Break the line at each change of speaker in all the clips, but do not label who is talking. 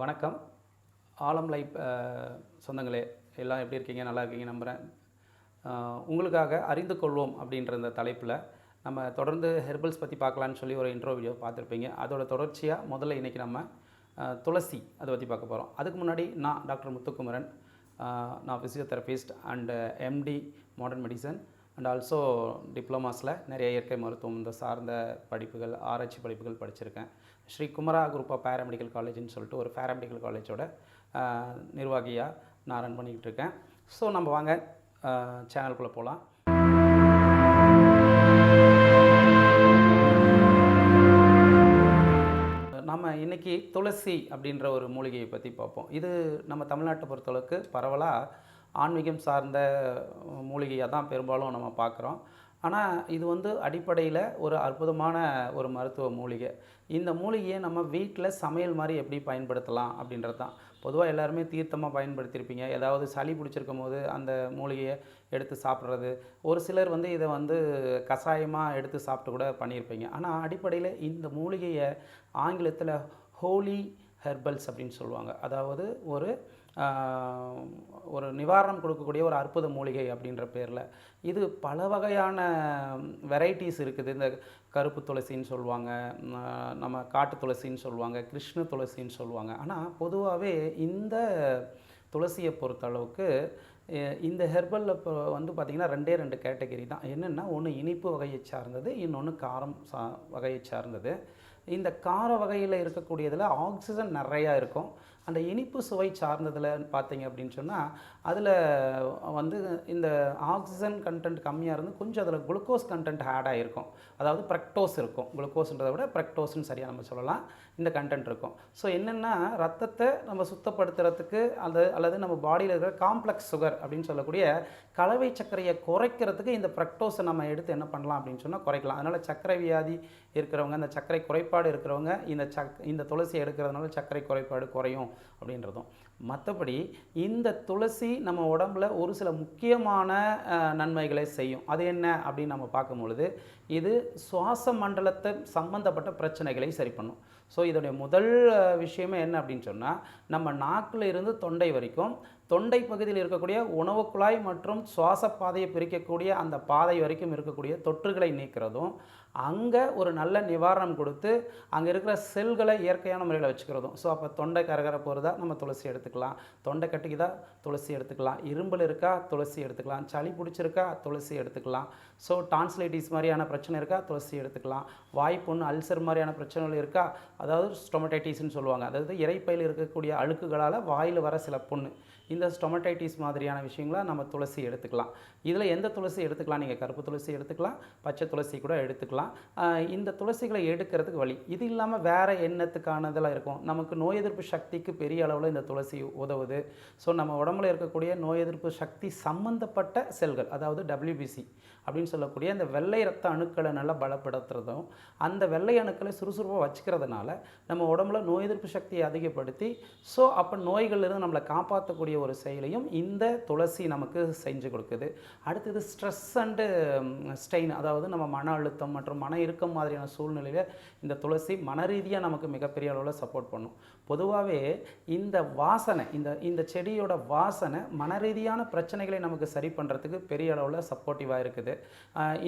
வணக்கம் ஆலம் லைப் சொந்தங்களே எல்லாம் எப்படி இருக்கீங்க நல்லா இருக்கீங்க நம்புகிறேன் உங்களுக்காக அறிந்து கொள்வோம் அப்படின்ற இந்த தலைப்பில் நம்ம தொடர்ந்து ஹெர்பல்ஸ் பற்றி பார்க்கலான்னு சொல்லி ஒரு இன்ட்ரோ வீடியோ பார்த்துருப்பீங்க அதோட தொடர்ச்சியாக முதல்ல இன்றைக்கி நம்ம துளசி அதை பற்றி பார்க்க போகிறோம் அதுக்கு முன்னாடி நான் டாக்டர் முத்துக்குமரன் நான் physiotherapist and MD modern medicine and also டிப்ளமாஸில் நிறைய இயற்கை மருத்துவம் இந்த சார்ந்த படிப்புகள் ஆராய்ச்சி படிப்புகள் படிச்சிருக்கேன் Sri Kumara group of paramedical காலேஜ்னு சொல்லிட்டு ஒரு பேராமெடிக்கல் காலேஜோட நிர்வாகியாக நான் ரன் பண்ணிக்கிட்டு இருக்கேன் ஸோ நம்ம வாங்க சேனலுக்குள்ளே போகலாம் நம்ம இன்றைக்கி துளசி அப்படின்ற ஒரு மூலிகையை பற்றி பார்ப்போம் இது நம்ம தமிழ்நாட்டை பொறுத்தளவுக்கு பரவலாக ஆன்மீகம் சார்ந்த மூலிகையாக தான் பெரும்பாலும் நம்ம பார்க்குறோம் ஆனால் இது வந்து அடிப்படையில் ஒரு அற்புதமான ஒரு மருத்துவ மூலிகை இந்த மூலிகையை நம்ம வீட்டில் சமையல் மாதிரி எப்படி பயன்படுத்தலாம் அப்படின்றது தான் பொதுவாக எல்லாருமே தீர்த்தமாக பயன்படுத்தியிருப்பீங்க ஏதாவது சளி பிடிச்சிருக்கும் போது அந்த மூலிகையை எடுத்து சாப்பிட்றது ஒரு சிலர் வந்து இதை வந்து கஷாயமாக எடுத்து சாப்பிட்டு கூட பண்ணியிருப்பீங்க ஆனால் அடிப்படையில் இந்த மூலிகையை ஆங்கிலத்தில் ஹோலி ஹெர்பல்ஸ் அப்படின்னு சொல்லுவாங்க அதாவது ஒரு ஒரு நிவாரணம் கொடுக்கக்கூடிய ஒரு அற்புத மூலிகை அப்படின்ற பேரில் இது பல வகையான வெரைட்டிஸ் இருக்குது இந்த கருப்பு துளசின்னு சொல்லுவாங்க நம்ம காட்டு துளசின்னு சொல்லுவாங்க கிருஷ்ண துளசின்னு சொல்லுவாங்க ஆனால் பொதுவாகவே இந்த துளசியை பொறுத்தளவுக்கு இந்த ஹெர்பலில் இப்போ வந்து பார்த்திங்கன்னா ரெண்டே ரெண்டு கேட்டகரி தான் என்னென்னா ஒன்று இனிப்பு வகையை சார்ந்தது இன்னொன்று காரம் சா வகையை சார்ந்தது இந்த கார வகையில் இருக்கக்கூடியதில் ஆக்சிஜன் நிறையா இருக்கும் அந்த இனிப்பு சுவை சார்ந்ததில் பார்த்தீங்க அப்படின்னு சொன்னால் அதில் வந்து இந்த ஆக்சிஜன் கண்டென்ட் கம்மியாக இருந்து கொஞ்சம் அதில் குளுக்கோஸ் கண்டென்ட் ஆட் ஆகிருக்கும் அதாவது ப்ரக்டோஸ் இருக்கும் குளுக்கோஸ்ன்றதை விட பிரக்டோஸ்ன்னு சரியாக நம்ம சொல்லலாம் இந்த கண்டென்ட் இருக்கும் ஸோ என்னென்னா ரத்தத்தை நம்ம சுத்தப்படுத்துறதுக்கு அது அல்லது நம்ம பாடியில் இருக்கிற காம்ப்ளெக்ஸ் சுகர் அப்படின்னு சொல்லக்கூடிய கலவை சர்க்கரையை குறைக்கிறதுக்கு இந்த ப்ரக்டோஸை நம்ம எடுத்து என்ன பண்ணலாம் அப்படின்னு சொன்னால் குறைக்கலாம் அதனால் சர்க்கரை வியாதி இருக்கிறவங்க அந்த சர்க்கரை குறைபாடு இருக்கிறவங்க இந்த சக் இந்த துளசி எடுக்கிறதுனால சர்க்கரை குறைபாடு குறையும் அப்படின்றதும் மற்றபடி இந்த துளசி நம்ம உடம்புல ஒரு சில முக்கியமான நன்மைகளை செய்யும் அது என்ன அப்படின்னு நம்ம பார்க்கும் பொழுது இது சுவாச மண்டலத்தை சம்மந்தப்பட்ட பிரச்சனைகளை சரி பண்ணும் ஸோ இதோடைய முதல் விஷயமே என்ன அப்படின்னு சொன்னால் நம்ம நாக்கில் இருந்து தொண்டை வரைக்கும் தொண்டை பகுதியில் இருக்கக்கூடிய உணவு குழாய் மற்றும் சுவாச பாதையை பிரிக்கக்கூடிய அந்த பாதை வரைக்கும் இருக்கக்கூடிய தொற்றுகளை நீக்கிறதும் அங்கே ஒரு நல்ல நிவாரணம் கொடுத்து அங்கே இருக்கிற செல்களை இயற்கையான முறையில் வச்சுக்கிறதும் ஸோ அப்போ தொண்டை கரகர போகிறதா நம்ம துளசி எடுத்துக்கலாம் தொண்டை கட்டிக்குதா துளசி எடுத்துக்கலாம் இரும்பல் இருக்கா துளசி எடுத்துக்கலாம் சளி பிடிச்சிருக்கா துளசி எடுத்துக்கலாம் ஸோ டான்ஸ்லைட்டிஸ் மாதிரியான பிரச்சனை இருக்கா துளசி எடுத்துக்கலாம் வாய்ப்புண் அல்சர் மாதிரியான பிரச்சனைகள் இருக்கா அதாவது ஸ்டொமடைட்டிஸ்னு சொல்லுவாங்க அதாவது இறைப்பையில் இருக்கக்கூடிய அழுக்குகளால் வாயில் வர சில புண்ணு இந்த ஸ்டொமடைட்டிஸ் மாதிரியான விஷயங்களை நம்ம துளசி எடுத்துக்கலாம் இதில் எந்த துளசி எடுத்துக்கலாம் நீங்கள் கருப்பு துளசி எடுத்துக்கலாம் பச்சை துளசி கூட எடுத்துக்கலாம் இந்த துளசிகளை எடுக்கிறதுக்கு வழி இது இல்லாமல் வேறு எண்ணத்துக்கானதெல்லாம் இருக்கும் நமக்கு நோய் எதிர்ப்பு சக்திக்கு பெரிய அளவில் இந்த துளசி உதவுது ஸோ நம்ம உடம்புல இருக்கக்கூடிய நோய் எதிர்ப்பு சக்தி சம்மந்தப்பட்ட செல்கள் அதாவது டபிள்யூபிசி அப்படின்னு சொல்லக்கூடிய அந்த வெள்ளை ரத்த அணுக்களை நல்லா பலப்படுத்துறதும் அந்த வெள்ளை அணுக்களை சுறுசுறுப்பாக வச்சுக்கிறதுனால நம்ம உடம்புல நோய் எதிர்ப்பு சக்தியை அதிகப்படுத்தி ஸோ அப்போ நோய்கள்லேருந்து நம்மளை காப்பாற்றக்கூடிய ஒரு செயலையும் இந்த துளசி நமக்கு செஞ்சு கொடுக்குது அடுத்தது ஸ்ட்ரெஸ் அண்டு ஸ்டெயின் அதாவது நம்ம மன அழுத்தம் மற்றும் மன இறுக்கம் மாதிரியான சூழ்நிலையில் இந்த துளசி மன ரீதியாக நமக்கு மிகப்பெரிய அளவில் சப்போர்ட் பண்ணும் பொதுவாகவே இந்த வாசனை இந்த இந்த செடியோட வாசனை மனரீதியான பிரச்சனைகளை நமக்கு சரி பண்ணுறதுக்கு பெரிய அளவில் சப்போர்ட்டிவாக இருக்குது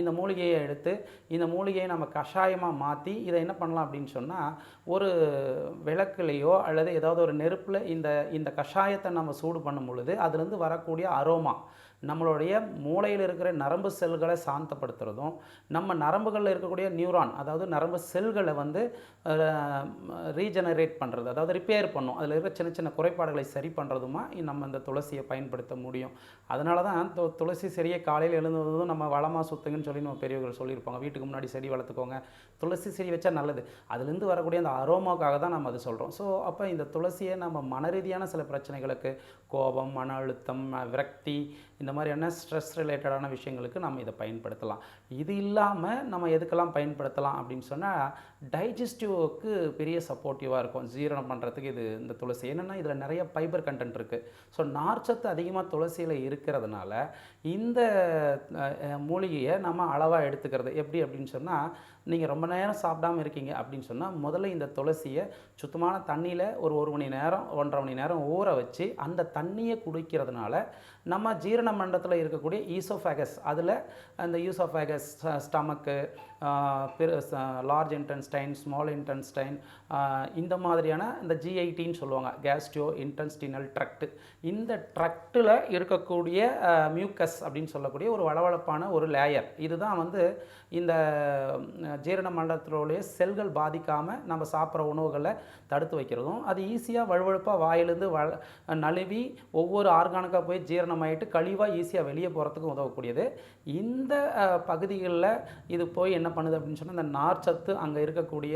இந்த மூலிகையை எடுத்து இந்த மூலிகையை நம்ம கஷாயமாக மாற்றி இதை என்ன பண்ணலாம் அப்படின்னு சொன்னால் ஒரு விளக்குலேயோ அல்லது ஏதாவது ஒரு நெருப்பில் இந்த இந்த கஷாயத்தை நம்ம சூடு பண்ணும் பொழுது அதுலேருந்து வரக்கூடிய அரோமா நம்மளுடைய மூளையில் இருக்கிற நரம்பு செல்களை சாந்தப்படுத்துகிறதும் நம்ம நரம்புகளில் இருக்கக்கூடிய நியூரான் அதாவது நரம்பு செல்களை வந்து ரீஜெனரேட் பண்ணுறது அதாவது ரிப்பேர் பண்ணும் அதில் இருக்கிற சின்ன சின்ன குறைபாடுகளை சரி பண்ணுறதுமா நம்ம இந்த துளசியை பயன்படுத்த முடியும் அதனால தான் து துளசி செடியை காலையில் எழுந்ததும் நம்ம வளமாக சுத்துங்கன்னு சொல்லி நம்ம பெரியவர்கள் சொல்லியிருப்பாங்க வீட்டுக்கு முன்னாடி செடி வளர்த்துக்கோங்க துளசி செடி வச்சா நல்லது அதுலேருந்து வரக்கூடிய அந்த அரோமாவுக்காக தான் நம்ம அது சொல்கிறோம் ஸோ அப்போ இந்த துளசியை நம்ம மன ரீதியான சில பிரச்சனைகளுக்கு கோபம் மன அழுத்தம் விரக்தி இந்த இந்த மாதிரியான ஸ்ட்ரெஸ் ரிலேட்டடான விஷயங்களுக்கு நம்ம இதை பயன்படுத்தலாம் இது இல்லாமல் நம்ம எதுக்கெல்லாம் பயன்படுத்தலாம் அப்படின்னு சொன்னால் டைஜஸ்டிவ்க்கு பெரிய சப்போர்ட்டிவாக இருக்கும் ஜீரணம் பண்ணுறதுக்கு இது இந்த துளசி என்னென்னா இதில் நிறைய ஃபைபர் கண்டென்ட் இருக்குது ஸோ நார்ச்சத்து அதிகமாக துளசியில் இருக்கிறதுனால இந்த மூலிகையை நம்ம அளவாக எடுத்துக்கிறது எப்படி அப்படின்னு சொன்னால் நீங்கள் ரொம்ப நேரம் சாப்பிடாமல் இருக்கீங்க அப்படின்னு சொன்னால் முதல்ல இந்த துளசியை சுத்தமான தண்ணியில் ஒரு ஒரு மணி நேரம் ஒன்றரை மணி நேரம் ஊற வச்சு அந்த தண்ணியை குடிக்கிறதுனால நம்ம ஜீரண மண்டலத்தில் இருக்கக்கூடிய ஈசோஃபேகஸ் அதில் அந்த oesophagus stomach large intestine small intestine இந்த மாதிரியான இந்த ஜிஐடின்னு சொல்லுவாங்க கேஸ்டியோ இன்டென்ஸ்டினல் ட்ரக்ட் இந்த ட்ரக்டில் இருக்கக்கூடிய மியூக்கஸ் அப்படின்னு சொல்லக்கூடிய ஒரு வளவளப்பான ஒரு லேயர் இதுதான் வந்து இந்த ஜீரண மண்டலத்தினுடைய செல்கள் பாதிக்காமல் நம்ம சாப்பிட்ற உணவுகளை தடுத்து வைக்கிறதும் அது ஈஸியாக வழுவழுப்பாக வாயிலிருந்து வ நழுவி ஒவ்வொரு ஆர்கானிக்காக போய் ஜீரணமாயிட்டு கழிவாக ஈஸியாக வெளியே போகிறதுக்கு உதவக்கூடியது இந்த பகுதிகளில் இது போய் என்ன என்ன பண்ணுது அப்படின்னு சொன்னால் அந்த நார்ச்சத்து அங்கே இருக்கக்கூடிய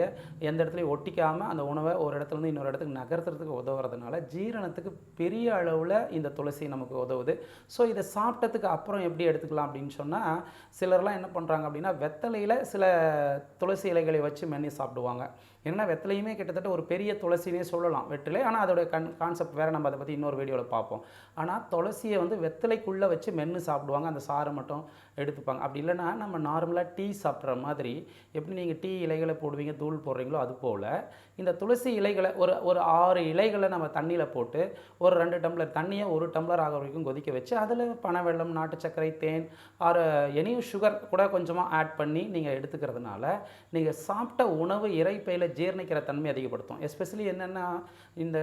எந்த இடத்துலையும் ஒட்டிக்காமல் அந்த உணவை ஒரு இடத்துலேருந்து இன்னொரு இடத்துக்கு நகர்த்துறதுக்கு உதவுறதுனால ஜீரணத்துக்கு பெரிய அளவில் இந்த துளசி நமக்கு உதவுது ஸோ இதை சாப்பிட்டதுக்கு அப்புறம் எப்படி எடுத்துக்கலாம் அப்படின்னு சொன்னால் சிலர்லாம் என்ன பண்ணுறாங்க அப்படின்னா வெத்தலையில் சில துளசி இலைகளை வச்சு மென்னி சாப்பிடுவாங்க ஏன்னா வெத்தலையுமே கிட்டத்தட்ட ஒரு பெரிய துளசினே சொல்லலாம் வெற்றிலை ஆனால் அதோடய கண் கான்செப்ட் வேறு நம்ம அதை பற்றி இன்னொரு வீடியோவில் பார்ப்போம் ஆனால் துளசியை வந்து வெத்தலைக்குள்ளே வச்சு மென்று சாப்பிடுவாங்க அந்த சாறை மட்டும் எடுத்துப்பாங்க அப்படி இல்லைன்னா நம்ம நார்மலாக டீ சாப்பிட்ற மாதிரி எப்படி நீங்கள் டீ இலைகளை போடுவீங்க தூள் போடுறீங்களோ அது போல் இந்த துளசி இலைகளை ஒரு ஒரு ஆறு இலைகளை நம்ம தண்ணியில் போட்டு ஒரு ரெண்டு டம்ளர் தண்ணியை ஒரு டம்ளர் ஆக வரைக்கும் கொதிக்க வச்சு அதில் பனை வெள்ளம் நாட்டு சர்க்கரை தேன் ஆறு எனி சுகர் கூட கொஞ்சமாக ஆட் பண்ணி நீங்கள் எடுத்துக்கிறதுனால நீங்கள் சாப்பிட்ட உணவு இறைப்பையில் ஜீர்ணிக்கிற தன்மை அதிகப்படுத்தும் எஸ்பெஷலி என்னென்னா இந்த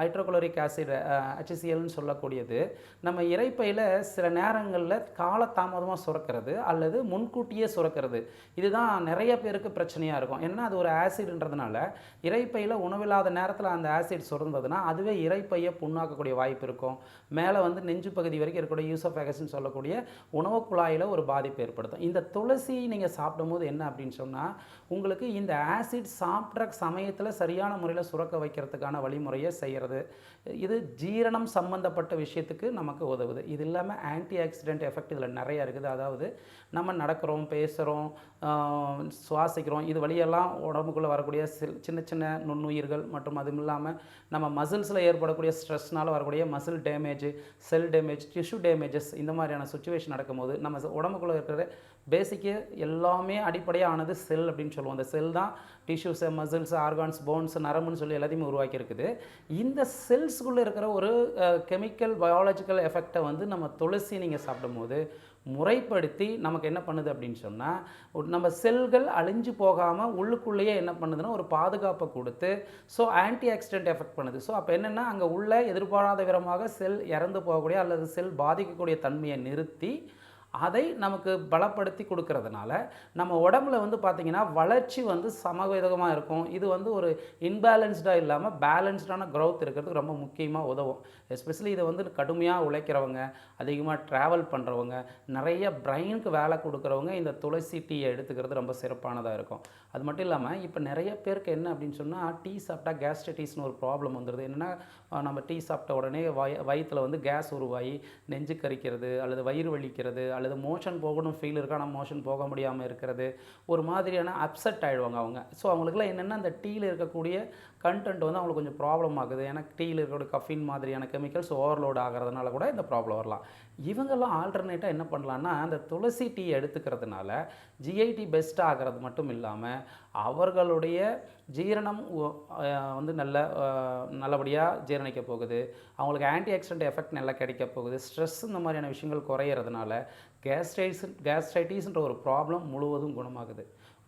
ஹைட்ரோகுளோரிக் ஆசிட் ஹெச்சிசிஎல்னு சொல்லக்கூடியது நம்ம இறைப்பையில் சில நேரங்களில் காலதாமதமாக சுரக்கிறது அல்லது முன்கூட்டியே சுரக்கிறது இதுதான் நிறைய பேருக்கு பிரச்சனையாக இருக்கும் ஏன்னா அது ஒரு ஆசிட்ன்றதுனால இறைப்பையில் உணவில்லாத நேரத்தில் அந்த ஆசிட் சுரந்ததுன்னா அதுவே இறைப்பையை புண்ணாக்கக்கூடிய வாய்ப்பு இருக்கும் மேலே வந்து நெஞ்சு பகுதி வரைக்கும் இருக்கக்கூடிய யூசோஃபேகஸ்ன்னு சொல்லக்கூடிய உணவு குழாயில் ஒரு பாதிப்பு ஏற்படுத்தும் இந்த துளசி நீங்கள் சாப்பிடும்போது என்ன அப்படின்னு சொன்னால் உங்களுக்கு இந்த ஆசிட் சாப்பிட்டு மாற்ற சமயத்தில் சரியான முறையில் சுரக்க வைக்கிறதுக்கான வழிமுறையை செய்கிறது இது ஜீரணம் சம்பந்தப்பட்ட விஷயத்துக்கு நமக்கு உதவுது இது இல்லாமல் ஆன்டி ஆக்சிடென்ட் எஃபெக்ட் இதில் நிறையா இருக்குது அதாவது நம்ம நடக்கிறோம் பேசுகிறோம் சுவாசிக்கிறோம் இது வழியெல்லாம் உடம்புக்குள்ளே வரக்கூடிய சில் சின்ன சின்ன நுண்ணுயிர்கள் மற்றும் அதுவும் இல்லாமல் நம்ம மசில்ஸில் ஏற்படக்கூடிய ஸ்ட்ரெஸ்னால் வரக்கூடிய muscle damage cell damage tissue damages இந்த மாதிரியான சுச்சுவேஷன் நடக்கும்போது நம்ம உடம்புக்குள்ளே இருக்கிற பேசிக்கு எல்லாமே அடிப்படையானது செல் அப்படின்னு சொல்லுவோம் அந்த செல் தான் டிஷ்யூஸு மசில்ஸ் ஆர்கான்ஸ் போன்ஸ் நரம்புன்னு சொல்லி எல்லாத்தையுமே உருவாக்கியிருக்குது இந்த செல்ஸ்குள்ளே இருக்கிற ஒரு கெமிக்கல் பயாலஜிக்கல் எஃபெக்டை வந்து நம்ம துளசி நீங்கள் சாப்பிடும்போது முறைப்படுத்தி நமக்கு என்ன பண்ணுது அப்படின்னு சொன்னால் நம்ம செல்கள் அழிஞ்சு போகாமல் உள்ளுக்குள்ளேயே என்ன பண்ணுதுன்னா ஒரு பாதுகாப்பை கொடுத்து ஸோ ஆன்டி ஆக்சிடென்ட் எஃபெக்ட் பண்ணுது ஸோ அப்போ என்னென்னா அங்கே உள்ள எதிர்பாராத விதமாக செல் இறந்து போகக்கூடிய அல்லது செல் பாதிக்கக்கூடிய தன்மையை நிறுத்தி அதை நமக்கு பலப்படுத்தி கொடுக்கறதுனால நம்ம உடம்புல வந்து பார்த்திங்கன்னா வளர்ச்சி வந்து சமவிதமாக இருக்கும் இது வந்து ஒரு இன்பேலன்ஸ்டாக இல்லாமல் பேலன்ஸ்டான க்ரௌத் இருக்கிறதுக்கு ரொம்ப முக்கியமாக உதவும் எஸ்பெஷலி இதை வந்து கடுமையாக உழைக்கிறவங்க அதிகமாக ட்ராவல் பண்ணுறவங்க நிறைய பிரெயினுக்கு வேலை கொடுக்குறவங்க இந்த துளசி டீயை எடுத்துக்கிறது ரொம்ப சிறப்பானதாக இருக்கும் அது மட்டும் இல்லாமல் இப்போ நிறைய பேருக்கு என்ன அப்படின்னு சொன்னால் டீ சாப்பிட்டா கேஸ்ட்ரைட்டிஸ்னு ஒரு ப்ராப்ளம் வந்துடுது என்னென்னா நம்ம டீ சாப்பிட்ட உடனே வய வயிற்றில் வந்து கேஸ் உருவாகி நெஞ்சு கறிக்கிறது அல்லது வயிறு வலிக்கிறது அல்லது மோஷன் போகணும் ஃபீல் இருக்கா ஆனால் மோஷன் போக முடியாமல் இருக்கிறது ஒரு மாதிரியான அப்செட் ஆகிடுவாங்க அவங்க ஸோ அவங்களுக்குலாம் என்னென்னா அந்த டீயில் இருக்கக்கூடிய கண்டென்ட் வந்து அவங்களுக்கு கொஞ்சம் ப்ராப்ளம் ஆகுது ஏன்னா டீயில் இருக்கிற கஃபின் மாதிரியான கெமிக்கல்ஸ் ஓவர்லோட் ஆகிறதுனால கூட இந்த ப்ராப்ளம் வரலாம் இவங்கெல்லாம் ஆல்டர்னேட்டாக என்ன பண்ணலான்னா அந்த துளசி டீ எடுத்துக்கிறதுனால ஜிஐடி பெஸ்ட் ஆகிறது மட்டும் இல்லாமல் அவர்களுடைய ஜீரணம் வந்து நல்ல நல்லபடியாக ஜீரணிக்க போகுது அவங்களுக்கு ஆன்டி ஆக்சிடென்ட் எஃபெக்ட் நல்லா கிடைக்க போகுது ஸ்ட்ரெஸ் இந்த மாதிரியான விஷயங்கள் குறையிறதுனால கேஸ்ட்ரைஸ் கேஸ்ட்ரைட்டிஸ்ன்ற ஒரு ப்ராப்ளம் முழுவதும் குணமாகுது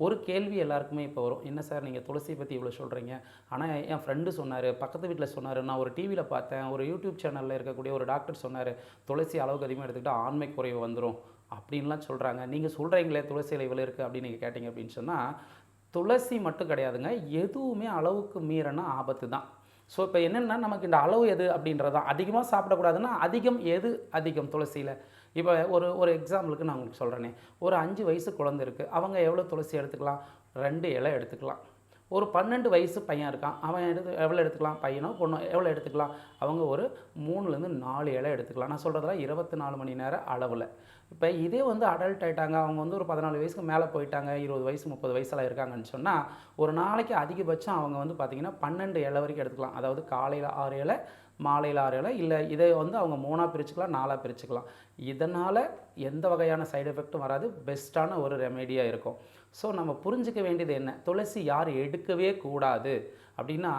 ஒரு கேள்வி எல்லாருக்குமே இப்போ வரும் என்ன சார் நீங்கள் துளசியை பற்றி இவ்வளோ சொல்கிறீங்க ஆனால் என் ஃப்ரெண்டு சொன்னார் பக்கத்து வீட்டில் சொன்னார் நான் ஒரு டிவியில் பார்த்தேன் ஒரு யூடியூப் சேனலில் இருக்கக்கூடிய ஒரு டாக்டர் சொன்னார் துளசி அளவுக்கு அதிகமாக எடுத்துக்கிட்டால் ஆண்மை குறைவு வந்துடும் அப்படின்லாம் சொல்கிறாங்க நீங்கள் சொல்கிறீங்களே துளசியில் இவ்வளோ இருக்குது அப்படின்னு நீங்கள் கேட்டிங்க அப்படின்னு சொன்னால் துளசி மட்டும் கிடையாதுங்க எதுவுமே அளவுக்கு மீறனா ஆபத்து தான் ஸோ இப்போ என்னென்னா நமக்கு இந்த அளவு எது அப்படின்றதான் அதிகமாக சாப்பிடக்கூடாதுன்னா அதிகம் எது அதிகம் துளசியில் இப்போ ஒரு ஒரு எக்ஸாம்பிளுக்கு நான் உங்களுக்கு சொல்கிறேனே ஒரு அஞ்சு வயசு குழந்தை இருக்குது அவங்க எவ்வளோ துளசி எடுத்துக்கலாம் ரெண்டு இலை எடுத்துக்கலாம் ஒரு பன்னெண்டு வயசு பையன் இருக்கான் அவன் எடுத்து எவ்வளோ எடுத்துக்கலாம் பையனோ பொண்ணோ எவ்வளோ எடுத்துக்கலாம் அவங்க ஒரு மூணுலேருந்து நாலு இலை எடுத்துக்கலாம் நான் சொல்கிறதெல்லாம் இருபத்தி நாலு மணி நேரம் அளவில் இப்போ இதே வந்து அடல்ட் ஆகிட்டாங்க அவங்க வந்து ஒரு பதினாலு வயசுக்கு மேலே போயிட்டாங்க இருபது வயசு முப்பது வயசெல்லாம் இருக்காங்கன்னு சொன்னால் ஒரு நாளைக்கு அதிகபட்சம் அவங்க வந்து பார்த்திங்கன்னா பன்னெண்டு இலை வரைக்கும் எடுத்துக்கலாம் அதாவது காலையில் ஆறு இலை மாலையில் ஆறுகளை இல்லை இதை வந்து அவங்க மூணாக பிரிச்சுக்கலாம் நாலாக பிரிச்சுக்கலாம் இதனால் எந்த வகையான சைடு எஃபெக்ட்டும் வராது பெஸ்ட்டான ஒரு ரெமேடியாக இருக்கும் ஸோ நம்ம புரிஞ்சிக்க வேண்டியது என்ன துளசி யார் எடுக்கவே கூடாது அப்படின்னா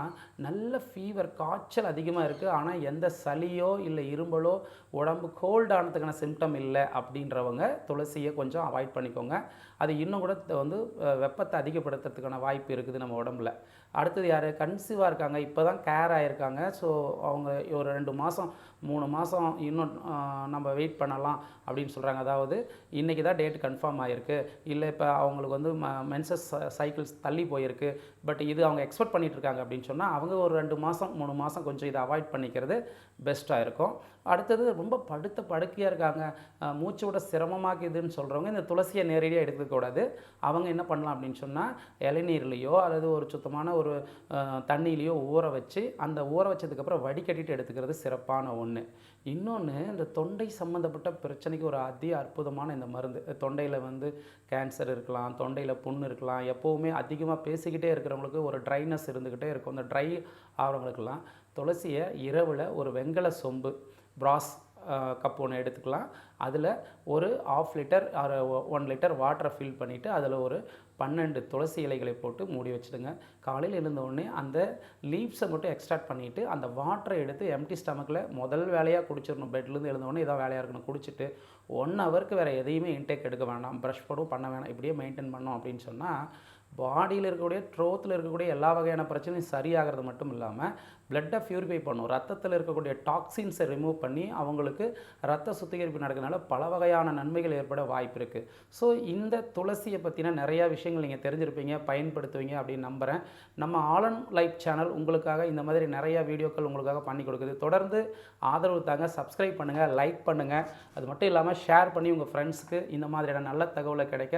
நல்ல ஃபீவர் காய்ச்சல் அதிகமாக இருக்குது ஆனால் எந்த சளியோ இல்லை இரும்பலோ உடம்பு கோல்டானதுக்கான ஆனதுக்கான சிம்டம் இல்லை அப்படின்றவங்க துளசியை கொஞ்சம் அவாய்ட் பண்ணிக்கோங்க அது இன்னும் கூட வந்து வெப்பத்தை அதிகப்படுத்துறதுக்கான வாய்ப்பு இருக்குது நம்ம உடம்புல அடுத்தது யார் கன்சீவாக இருக்காங்க இப்போ தான் கேர் ஆகியிருக்காங்க ஸோ அவங்க ஒரு ரெண்டு மாதம் மூணு மாதம் இன்னும் நம்ம வெயிட் பண்ணலாம் அப்படின்னு சொல்கிறாங்க அதாவது இன்றைக்கி தான் டேட் கன்ஃபார்ம் ஆகிருக்கு இல்லை இப்போ அவங்களுக்கு வந்து மென்சஸ் சைக்கிள்ஸ் தள்ளி போயிருக்கு பட் இது அவங்க எக்ஸ்பெக்ட் பண்ணிகிட்ருக்காங்க அப்படின்னு சொன்னால் அவங்க ஒரு ரெண்டு மாதம் மூணு மாதம் கொஞ்சம் இதை அவாய்ட் பண்ணிக்கிறது பெஸ்ட்டாக இருக்கும் அடுத்தது ரொம்ப படுத்த படுக்கையாக இருக்காங்க மூச்சு விட சிரமமாக்குதுன்னு சொல்கிறவங்க இந்த துளசியை நேரடியாக எடுத்துக்கூடாது அவங்க என்ன பண்ணலாம் அப்படின்னு சொன்னால் இளநீர்லேயோ அல்லது ஒரு சுத்தமான ஒரு தண்ணியிலையோ ஊற வச்சு அந்த ஊற வச்சதுக்கப்புறம் வடிகட்டிட்டு எடுத்துக்கிறது சிறப்பான ஒன்று ஒன்று இன்னொன்று இந்த தொண்டை சம்மந்தப்பட்ட பிரச்சனைக்கு ஒரு அதி அற்புதமான இந்த மருந்து தொண்டையில் வந்து கேன்சர் இருக்கலாம் தொண்டையில் புண் இருக்கலாம் எப்போவுமே அதிகமாக பேசிக்கிட்டே இருக்கிறவங்களுக்கு ஒரு ட்ரைனஸ் இருந்துக்கிட்டே இருக்கும் அந்த ட்ரை ஆகிறவங்களுக்கெல்லாம் துளசியை இரவில் ஒரு வெங்கல சொம்பு ப்ராஸ் கப் ஒன்று எடுத்துக்கலாம் அதில் ஒரு ஆஃப் லிட்டர் ஒன் லிட்டர் வாட்டரை ஃபில் பண்ணிவிட்டு அதில் ஒரு பன்னெண்டு துளசி இலைகளை போட்டு மூடி வச்சுடுங்க காலையில் எழுந்தவுடனே அந்த லீவ்ஸை மட்டும் எக்ஸ்ட்ராக்ட் பண்ணிவிட்டு அந்த வாட்டரை எடுத்து எம்டி ஸ்டமக்கில் முதல் வேலையாக குடிச்சிடணும் பெட்லேருந்து எழுந்தவுடனே இதான் வேலையாக இருக்கணும் குடிச்சிட்டு ஒன் ஹவருக்கு வேறு எதையுமே இன்டேக் எடுக்க வேண்டாம் ப்ரஷ் போடும் பண்ண வேணாம் இப்படியே மெயின்டைன் பண்ணோம் அப்படின்னு சொன்னால் பாடியில் இருக்கக்கூடிய ட்ரோத்தில் இருக்கக்கூடிய எல்லா வகையான பிரச்சனையும் சரியாகிறது மட்டும் இல்லாமல் பிளட்டை ப்யூரிஃபை பண்ணும் ரத்தத்தில் இருக்கக்கூடிய டாக்ஸின்ஸை ரிமூவ் பண்ணி அவங்களுக்கு ரத்த சுத்திகரிப்பு நடக்கிறதுனால பல வகையான நன்மைகள் ஏற்பட வாய்ப்பு இருக்குது ஸோ இந்த துளசியை பற்றின நிறையா விஷயங்கள் நீங்கள் தெரிஞ்சிருப்பீங்க பயன்படுத்துவீங்க அப்படின்னு நம்புகிறேன் நம்ம ஆலன் லைஃப் சேனல் உங்களுக்காக இந்த மாதிரி நிறையா வீடியோக்கள் உங்களுக்காக பண்ணி கொடுக்குது தொடர்ந்து ஆதரவு தாங்க சப்ஸ்கிரைப் பண்ணுங்கள் லைக் பண்ணுங்கள் அது மட்டும் இல்லாமல் ஷேர் பண்ணி உங்கள் ஃப்ரெண்ட்ஸுக்கு இந்த மாதிரியான நல்ல தகவலை கிடைக்க